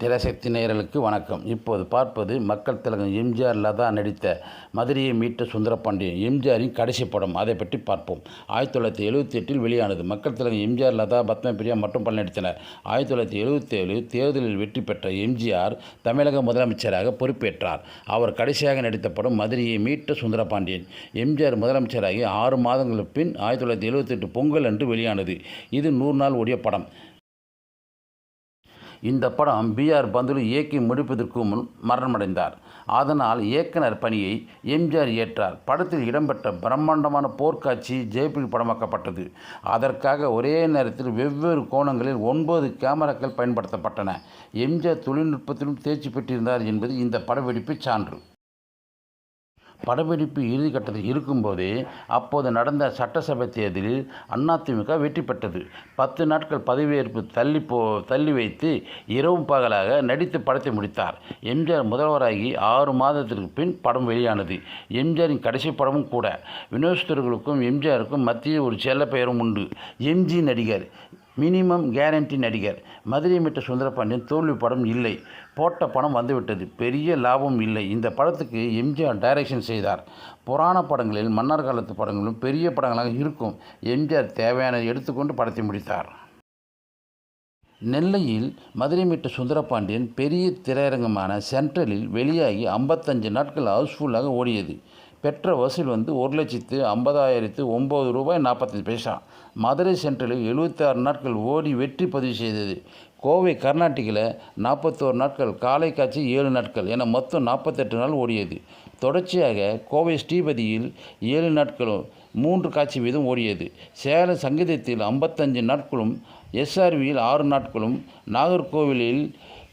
திரைசக்தி நேயர்களுக்கு வணக்கம். இப்போது பார்ப்பது மக்கள் திலகம் எம்ஜிஆர் லதா நடித்த மதுரையை மீட்ட சுந்தரபாண்டியன் எம்ஜிஆரின் கடைசி படம். அதை பற்றி பார்ப்போம். ஆயிரத்தி தொள்ளாயிரத்தி எழுபத்தி எட்டில் வெளியானது மக்கள் திலகம் எம்ஜிஆர் லதா பத்மபிரியா மற்றும் பல நடித்தனர். ஆயிரத்தி தொள்ளாயிரத்தி எழுபத்தி ஏழு தேர்தலில் வெற்றி பெற்ற எம்ஜிஆர் தமிழக முதலமைச்சராக பொறுப்பேற்றார். அவர் கடைசியாக நடித்த படம் மதுரையை மீட்ட சுந்தரபாண்டியன். எம்ஜிஆர் முதலமைச்சராகி ஆறு மாதங்களுக்கு பின் ஆயிரத்தி தொள்ளாயிரத்தி எழுபத்தெட்டு பொங்கல் அன்று வெளியானது. இது நூறு நாள் ஓடிய படம். இந்த படம் பிஆர் பந்துலு இயக்கி முடிப்பதற்கு முன் மரணமடைந்தார். அதனால் இயக்குனர் பணியை எம்ஜிஆர் ஏற்றார். படத்தில் இடம்பெற்ற பிரம்மாண்டமான போர்க்காட்சி ஜெயபில் படமாக்கப்பட்டது. அதற்காக ஒரே நேரத்தில் வெவ்வேறு கோணங்களில் ஒன்பது கேமராக்கள் பயன்படுத்தப்பட்டன. எம்ஜிஆர் தொழில்நுட்பத்திலும் தேர்ச்சி பெற்றிருந்தார் என்பது இந்த படப்பிடிப்பு சான்று. படப்பிடிப்பு இறுதிக்கட்டத்தில் இருக்கும்போதே அப்போது நடந்த சட்டசபை தேர்தலில் அதிமுக வெற்றி பெற்றது. பத்து நாட்கள் பதவியேற்பு தள்ளி போ தள்ளி வைத்து இரவும் பகலாக நடித்து படத்தை முடித்தார். எம்ஜிஆர் முதல்வராகி ஆறு மாதத்திற்கு பின் படம் வெளியானது. எம்ஜிஆரின் கடைசி படமும் கூட. வினோஸ்தர்களுக்கும் எம்ஜிஆருக்கும் மத்தியில் ஒரு செல்ல பெயரும் உண்டு. எம்ஜி நடிகர் மினிமம் கேரண்டி நடிகர். மதுரை மிட்ட சுந்தரபாண்டியன் தோல்வி படம் இல்லை. போட்ட படம் வந்துவிட்டது. பெரிய லாபம் இல்லை. இந்த படத்துக்கு எம்ஜிஆர் டைரக்ஷன் செய்தார். புராண படங்களில் மன்னர் காலத்து படங்களும் பெரிய படங்களாக இருக்கும். எம்ஜிஆர் தேவையானதை எடுத்துக்கொண்டு படத்தை முடித்தார். நெல்லையில் மதுரை மீட்ட சுந்தரபாண்டியன் பெரிய திரையரங்கமான சென்ட்ரலில் வெளியாகி ஐம்பத்தஞ்சு நாட்கள் ஹவுஸ்ஃபுல்லாக ஓடியது. பெற்ற வசூல் வந்து ஒரு லட்சத்து ஐம்பதாயிரத்து ஒம்பது ரூபாய் நாற்பத்தஞ்சு பைசா. மதுரை சென்ட்ரலில் எழுபத்தாறு நாட்கள் ஓடி வெற்றி பதிவு செய்தது. கோவை கர்நாடகில் நாற்பத்தோரு நாட்கள் காலை காட்சி ஏழு நாட்கள் என மொத்தம் நாற்பத்தெட்டு நாள் ஓடியது. தொடர்ச்சியாக கோவை ஸ்ரீபதியில் ஏழு நாட்களும் மூன்று காட்சி வீதம் ஓடியது. சேல சங்கீதத்தில் ஐம்பத்தஞ்சு நாட்களும் எஸ்ஆர்வியில் ஆறு நாட்களும் நாகர்கோவிலில்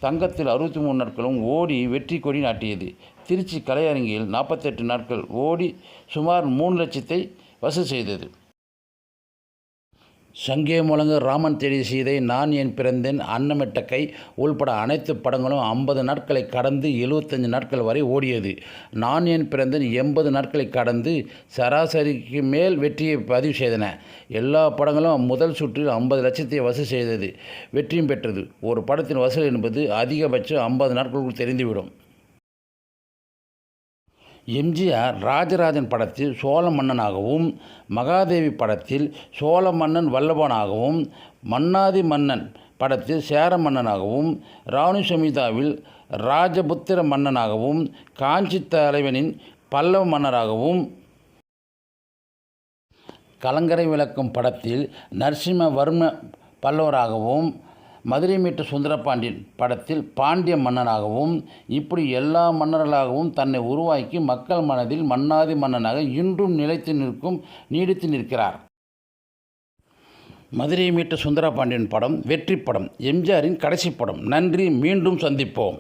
தங்கத்தில் அறுபத்தி மூணு நாட்களும் ஓடி வெற்றி கொடி நாட்டியது. திருச்சி கலையரங்கில் நாற்பத்தெட்டு நாட்கள் ஓடி சுமார் மூணு லட்சத்தை வசூல் செய்தது. சங்கே முழங்கு ராமன் தேடி சீதை நான் என் பிறந்தேன்? அன்னமிட்டக்கை உள்பட அனைத்து படங்களும் ஐம்பது நாட்களை கடந்து எழுபத்தஞ்சு நாட்கள் வரை ஓடியது. நான் என் பிறந்தேன்? எண்பது நாட்களை கடந்து சராசரிக்கு மேல் வெற்றியை பதிவு செய்தன. எல்லா படங்களும் முதல் சுற்றில் ஐம்பது லட்சத்தை வசூல் செய்தது வெற்றியும் பெற்றது. ஒரு படத்தின் வசூல் என்பது அதிகபட்சம் ஐம்பது நாட்களுக்குள் தெரிந்துவிடும். எம்ஜிஆர் ராஜராஜன் படத்தில் சோழ மன்னனாகவும் மகாதேவி படத்தில் சோழ மன்னன் வல்லபனாகவும் மன்னாதி மன்னன் படத்தில் சேர மன்னனாகவும் ராணி சமிதாவில் ராஜபுத்திர மன்னனாகவும் காஞ்சி தலைவனின் பல்லவ மன்னராகவும் கலங்கரை விளக்கும் படத்தில் நரசிம்மவர்ம பல்லவராகவும் மதுரை மீட்ட சுந்தரபாண்டியன் படத்தில் பாண்டிய மன்னனாகவும் இப்படி எல்லா மன்னர்களாகவும் தன்னை உருவாக்கி மக்கள் மனதில் மன்னாதி மன்னனாக இன்றும் நிலைத்து நிற்கும் நீடித்து நிற்கிறார். மதுரை மீட்ட சுந்தரபாண்டியன் படம் வெற்றி படம் எம்ஜிஆரின் கடைசி படம். நன்றி மீண்டும் சந்திப்போம்.